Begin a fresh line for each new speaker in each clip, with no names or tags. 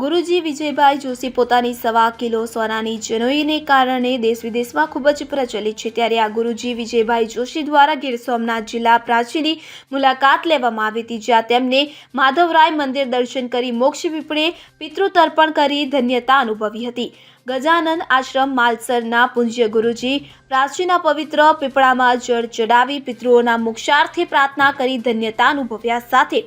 ગુરુજી વિજયભાઈ જોશી પોતાની સવા કિલો સોનાની જનોઈને કારણે દેશ વિદેશમાં ખૂબ જ પ્રચલિત છે. ત્યારે આ ગુરુજી વિજયભાઈ જોશી દ્વારા ગીર સોમનાથ જિલ્લા પ્રાચીની મુલાકાત લેવામાં આવી હતી, જ્યાં તેમને માધવરાય મંદિર દર્શન કરી મોક્ષ પીપળે પિતૃતર્પણ કરી ધન્યતા અનુભવી હતી. ગજાનંદ આશ્રમ માલસરના પૂજ્ય ગુરુજી પ્રાચીના પવિત્ર પીપળામાં જળ ચડાવી પિતૃઓના મોક્ષાર્થે પ્રાર્થના કરી ધન્યતા અનુભવ્યા સાથે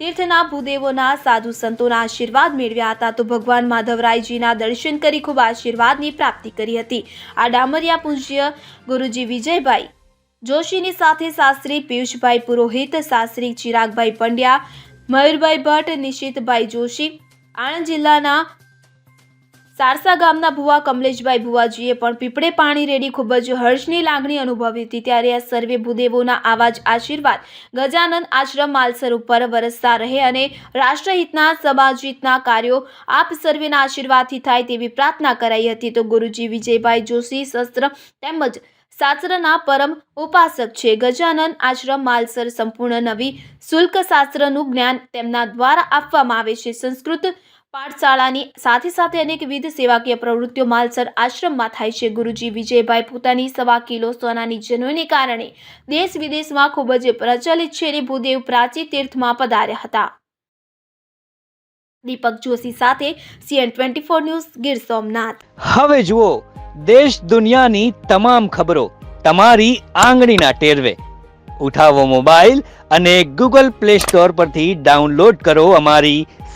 તીર્થના ભૂદેવોના સાધુ સંતોના આશીર્વાદ મેળવ્યા હતા તો ભગવાન માધવરાયજીના દર્શન કરી ખૂબ આશીર્વાદની પ્રાપ્તિ કરી હતી. આ ડામરિયા પૂજ્ય ગુરુજી વિજયભાઈ જોશીની સાથે શાસ્ત્રી પિયુષભાઈ પુરોહિત શાસ્ત્રી ચિરાગભાઈ પંડ્યા, મયુરભાઈ ભટ્ટ, નિશિતભાઈ જોશી આણંદ જિલ્લાના સારસા ગામના ભુવા કમલેશભાઈ ભુવાજીએ પણ પીપળે પાણી રેડી ખૂબ જ હર્ષની લાગણી અનુભવી હતી. ત્યારે આ સર્વે ભૂદેવોના આવા જ આશીર્વાદ ગજાનંદ આશ્રમ માલસર ઉપર વરસતા રહે અને રાષ્ટ્રહિતના, સમાજહિતના કાર્યો આપ સર્વેના આશીર્વાદથી થાય તેવી પ્રાર્થના કરાઈ હતી. તો ગુરુજી વિજયભાઈ જોશી શસ્ત્ર તેમજ શાસ્ત્રના પરમ ઉપાસક છે. ગજાનંદ આશ્રમ માલસર સંપૂર્ણ નવી શુલ્ક શાસ્ત્રનું જ્ઞાન તેમના દ્વારા આપવામાં આવે છે. સંસ્કૃત પાઠશાળાની સાથે સાથે અનેકવિધ સેવાકીય પ્રવૃત્તિઓ માલસર આશ્રમમાં થાય છે. ગુરુજી વિજયભાઈ પોતાની સવા કિલો સોનાની જનોઈને કારણે દેશ વિદેશમાં ખૂબ જ પ્રચલિત છે અને ભૂદેવ પ્રાચી તીર્થમાં પધાર્યા હતા. દીપક જોશી સાથે CN twenty four news, Gir Somnath.
હવે જુઓ દેશ દુનિયાની તમામ ખબરો તમારી આંગળીના ટેરવે. ઉઠાવો મોબાઈલ અને ગૂગલ પ્લે સ્ટોર પરથી ડાઉનલોડ કરો અમારી